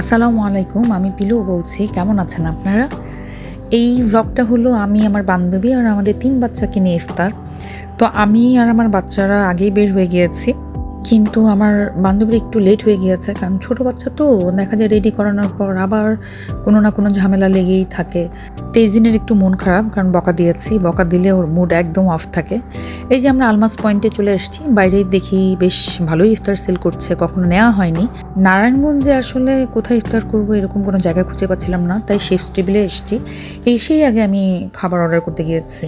আসসালামু আলাইকুম, আমি পিলু বলছি। কেমন আছেন আপনারা? এই ব্লগটা হলো আমি, আমার বান্ধবী আর আমাদের তিন বাচ্চাকে নিয়ে ইফতার। তো আমি আর আমার বাচ্চারা আগেই বের হয়ে গিয়েছি। কিন্তু আমার বান্ধবীর একটু লেট হয়ে গিয়েছে, কারণ ছোট বাচ্চা তো, দেখা যায় রেডি করানোর পর আবার কোনো না কোনো ঝামেলা লেগেই থাকে। তেইশ দিনের একটু মন খারাপ, কারণ বকা দিয়েছি, বকা দিলে ওর মুড একদম অফ থাকে। এই যে আমরা আলমাস পয়েন্টে চলে এসেছি, বাইরে দেখি বেশ ভালোই ইফতার সেল করছে, কখনো নেওয়া হয়নি। নারায়ণগঞ্জে আসলে কোথায় ইফতার করব এরকম কোনো জায়গা খুঁজে পাচ্ছিলাম না, তাই শেফ টেবিলে এসেছি। এসেই আগে আমি খাবার অর্ডার করতে গিয়েছি।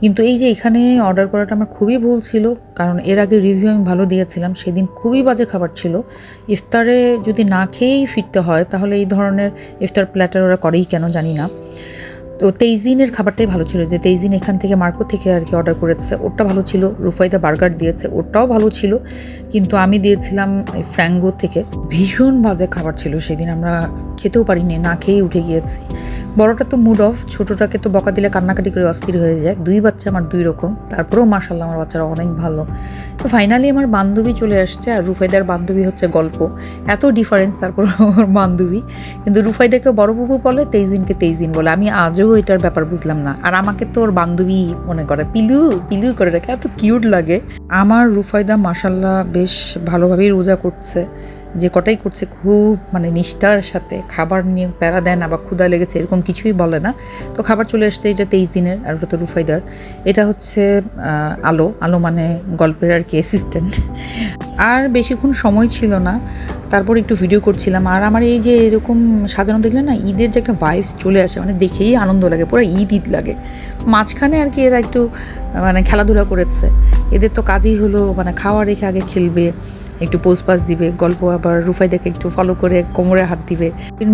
কিন্তু এই যে এখানে অর্ডার করাটা আমার খুবই ভুল ছিল, কারণ এর আগে রিভিউ আমি ভালো দিয়েছিলাম সেদিন খুবই বাজে খাবার ছিল। ইফতারে যদি না খেয়েই ফিরতে হয়, তাহলে এই ধরনের ইফতার প্ল্যাটার ওরা করেই কেন জানি না। তো তেইজিনের খাবারটাই ভালো ছিল যে তেইজিন এখান থেকে মার্কো থেকে আর কি অর্ডার করেছে, ওরটা ভালো ছিল। রুফাইদা বার্গার দিয়েছে ওটাও ভালো ছিল। কিন্তু আমি দিয়েছিলাম ফ্র্যাঙ্গো থেকে। ভীষণ বাজে খাবার ছিল সেদিন, আমরা খেতেও পারিনি, না খেয়েই উঠে গিয়েছি। বড়টা তো মুড অফ ছোটোটাকে তো বকা দিলে কান্নাকাটি করে অস্থির হয়ে যায়। দুই বাচ্চা আমার দুই রকম, তারপরেও মার্শাল্লাহ আমার বাচ্চারা অনেক ভালো। তো ফাইনালি আমার বান্ধবী চলে আসছে, আর রুফাইদার বান্ধবী হচ্ছে গল্প। এত ডিফারেন্স তারপর আমার বান্ধবী। কিন্তু রুফাইদাকে বড় বুবু বলে, তেইজিনকে তেইজিন বলে। আমি আজও এটার ব্যাপার বুঝলাম না। আর আমাকে তো ওর বান্ধবী মনে করে। পিলু পিলু করে রাখে। এত কিউট লাগে। আমার রুফাইদা মাসাল্লাহ বেশ ভালোভাবেই রোজা করছে। যে কটাই করছে খুব মানে নিষ্ঠার সাথে, খাবার নিয়ে প্যারা দেন আবার ক্ষুদা লেগেছে, এরকম কিছুই বলে না। তো খাবার চলে আসছে এটা তেইশ দিনের, আর ওটা তো রুফাইদার। এটা হচ্ছে আলো। আলো মানে গল্পের আর কি অ্যাসিস্ট্যান্ট আর বেশিক্ষণ সময় ছিল না। তারপর একটু ভিডিও করছিলাম। আর আমার এই যে এরকম সাজানো দেখলে না, ঈদের যে একটা ভাইবস চলে আসে মানে দেখেই আনন্দ লাগে, পুরো ঈদ ঈদ লাগে। মাঝখানে আর কি এরা একটু মানে খেলাধুলা করেছে। এদের তো কাজই হলো মানে খাওয়া রেখে আগে খেলবে। একটু পোজ পাস দিবে, গল্প আবার রুফাইদাকে একটু ফলো করে কোমরে হাত দিবে।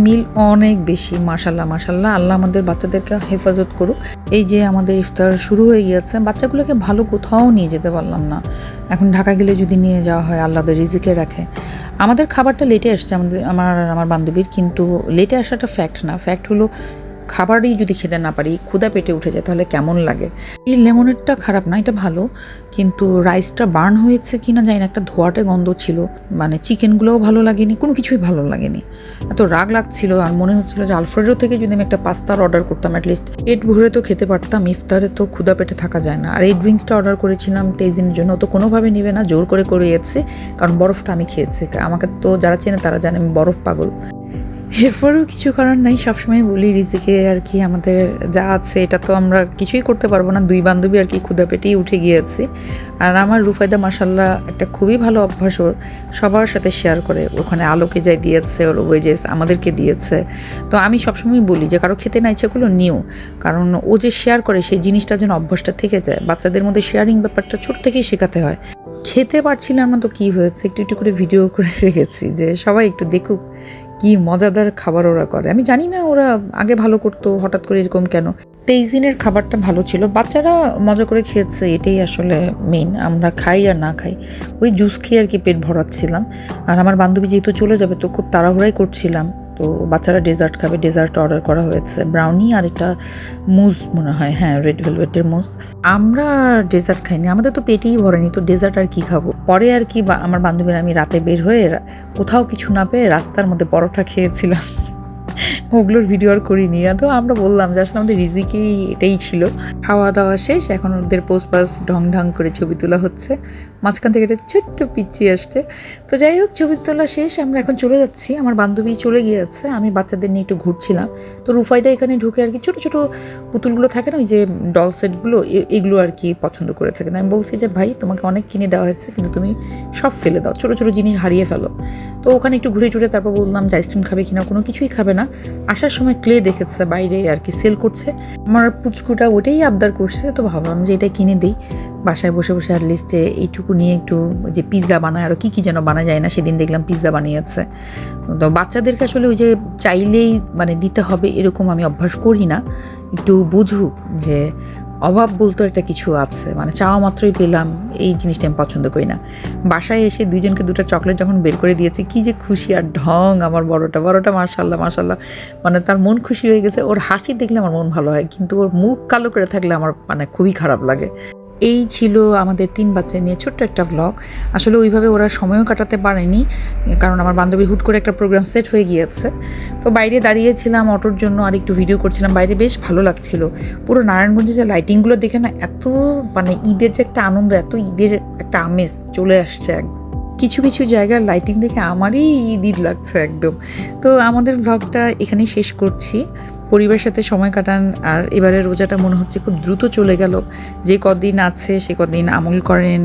মিল অনেক বেশি মাশাল্লাহ মাশাল্লাহ আল্লাহ আমাদের বাচ্চাদেরকে হেফাজত করুক। এই যে আমাদের ইফতার শুরু হয়ে গিয়েছে, বাচ্চাগুলোকে ভালো কোথাও নিয়ে যেতে পারলাম না। এখন ঢাকা গেলে যদি নিয়ে যাওয়া হয় আল্লাহদের রিজিকে রাখে। আমাদের খাবারটা লেটে আসছে আমাদের, আমার আমার বান্ধবীর, কিন্তু লেটে আসাটা ফ্যাক্ট না। ফ্যাক্ট হলো খাবারই যদি খেতে না পারি ক্ষুদা পেটে উঠে যায়, তাহলে কেমন লাগে? এই লেমনেরটা খারাপ না, এটা ভালো। কিন্তু রাইসটা বার্ন হয়েছে কি না জানি না, একটা ধোয়াটে গন্ধ ছিল। মানে চিকেনগুলোও ভালো লাগেনি, কোনো কিছুই ভালো লাগেনি। এত রাগ লাগছিল আর মনে হচ্ছিল যে আলফ্রেডো থেকে যদি আমি একটা পাস্তার অর্ডার করতাম অ্যাটলিস্ট পেট ভরে তো খেতে পারতাম, ইফতারে তো ক্ষুদা পেটে থাকা যায় না। আর এই ড্রিঙ্কসটা অর্ডার করেছিলাম তেইশ দিনের জন্য তো কোনোভাবে নিবে না, জোর করে করে কারণ বরফটা আমি খেয়েছি। আমাকে তো যারা চেনে তারা জানে আমি বরফ পাগল। এরপরেও কিছু করার নাই, সবসময় বলি রিজিকে আর কি আমাদের যা আছে, এটা তো আমরা কিছুই করতে পারব না। দুই বান্ধবী আর কি ক্ষুদা পেটেই উঠে গিয়েছে। আর আমার রুফায়দা মাসাল্লাহ একটা খুবই ভালো অভ্যাস ওর, সবার সাথে শেয়ার করে। ওখানে আলোকে যাই দিয়েছে, ওর ওয়েজেস আমাদেরকে দিয়েছে। তো আমি সবসময় বলি যে, কারও খেতে না ইচ্ছেগুলো নিও। কারণ ও যে শেয়ার করে, সেই জিনিসটা যেন অভ্যাসটা থেকে যায়। বাচ্চাদের মধ্যে শেয়ারিং ব্যাপারটা ছোট থেকেই শেখাতে হয়। খেতে পারছিলাম না তো কী হয়েছে? একটু একটু করে ভিডিও করে রেখেছি যে, সবাই একটু দেখুক কি মজাদার খাবার ওরা করে। আমি জানি না ওরা আগে ভালো করতো, হঠাৎ করে এরকম কেন। তেইশ দিনের খাবারটা ভালো ছিল, বাচ্চারা মজা করে খেয়েছে, এটাই আসলে মেন আমরা খাই আর না খাই। ওই জুস খেয়ে আর কি পেট ভরাচ্ছিলাম। আর আমার বান্ধবী যেহেতু চলে যাবে, তো খুব তাড়াহুড়াই করছিলাম। তো বাচ্চারা ডেজার্ট খাবে। ডেজার্ট অর্ডার করা হয়েছে। ব্রাউনি আর এটা মুজ মনে হয়। হ্যাঁ রেড ভেলভেটের মুজ আমরা ডেজার্ট খাইনি। আমাদের তো পেটেই ভরেনি। তো ডেজার্ট আর কি খাব? পরে আর কি আমার বান্ধবীরা আমি রাতে বের হয়ে কোথাও কিছু না পেয়ে রাস্তার মধ্যে পরোটা খেয়েছিলাম। ওগুলোর ভিডিও আর করিনি। তো আমরা বললাম যে আসলে আমাদের রিজিকেই এটাই ছিল। খাওয়া দাওয়া শেষ, এখন ওদের পোস্ট পাস ঢং ঢং করে ছবি তোলা হচ্ছে। মাঝখান থেকে একটা ছোট্ট পিচ্ছি আসছে। তো যাই হোক, ছবি তোলা শেষ, আমরা এখন চলে যাচ্ছি। আমার বান্ধবী চলে গিয়েছে, আমি বাচ্চাদের নিয়ে একটু ঘুরছিলাম। তো রুফাইদা এখানে ঢুকে আর কি ছোটো ছোটো পুতুলগুলো থাকে না, ওই যে ডল সেটগুলো এগুলো আর কি পছন্দ করেছে। কিন্তু আমি বলছি যে, ভাই, তোমাকে অনেক কিনে দেওয়া হয়েছে, কিন্তু তুমি সব ফেলে দাও। ছোটো ছোটো জিনিস হারিয়ে ফেলো। তো ওখানে একটু ঘুরে টুরে তারপর বললাম যে, আইসক্রিম খাবে কিনা? কোনো কিছুই খাবে না। আসার সময় ক্লে দেখেছে বাইরে আর কি সেল করছে। আমার পুচকুটা ওটাই আবদার করছে, তো ভাবলাম যে এটা কিনে দিই। বাসায় বসে বসে আর লিস্টে এইটুকু নিয়ে একটু যে পিৎজা বানায় আরও কী কী যেন বানা যায় না সেদিন দেখলাম পিৎজা বানিয়েছে। তো বাচ্চাদেরকে আসলে ওই যে চাইলেই মানে দিতে হবে, এরকম আমি অভ্যাস করি না। একটু বুঝুক যে অভাব বলতো একটা কিছু আছে। মানে চাওয়া মাত্রই পেলাম, এই জিনিসটা আমি পছন্দ করি না। বাসায় এসে দুইজনকে দুটো চকলেট যখন বের করে দিয়েছে, কি যে খুশি আর ঢং আমার বড়টা। বড়টা মার্শাল্লাহ মার্শাল্লাহ মানে তার মন খুশি হয়ে গেছে, ওর হাসি দেখলে আমার মন ভালো হয়, কিন্তু ওর মুখ কালো করে থাকলে আমার মানে খুবই খারাপ লাগে। এই ছিল আমাদের তিন বাচ্চা নিয়ে ছোট্ট একটা ব্লগ আসলে ওইভাবে ওরা সময়ও কাটাতে পারেনি, কারণ আমার বান্ধবী হুট করে একটা প্রোগ্রাম সেট হয়ে গিয়েছে। তো বাইরে দাঁড়িয়েছিলাম অটোর জন্য, আর একটু ভিডিও করছিলাম। বাইরে বেশ ভালো লাগছিল। পুরো নারায়ণগঞ্জে যে লাইটিংগুলো দেখে না, এত মানে ঈদের যে একটা আনন্দ, এত ঈদের একটা আমেজ চলে আসছে একদম কিছু কিছু জায়গার লাইটিং দেখে আমারই ঈদ ঈদ লাগছে একদম। তো আমাদের ব্লগটা এখানেই শেষ করছি। পরিবারের সাথে সময় কাটান আর এবারে রোজাটা মনে হচ্ছে খুব দ্রুত চলে গেল। যে কদিন আছে সে কদিন আমল করেন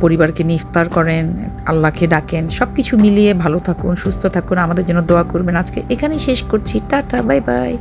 পরিবারকে নিয়ে ইফতার করেন, আল্লাহকে ডাকেন সব কিছু মিলিয়ে ভালো থাকুন, সুস্থ থাকুন, আমাদের জন্য দোয়া করবেন। আজকে এখানেই শেষ করছি। Tata, bye bye.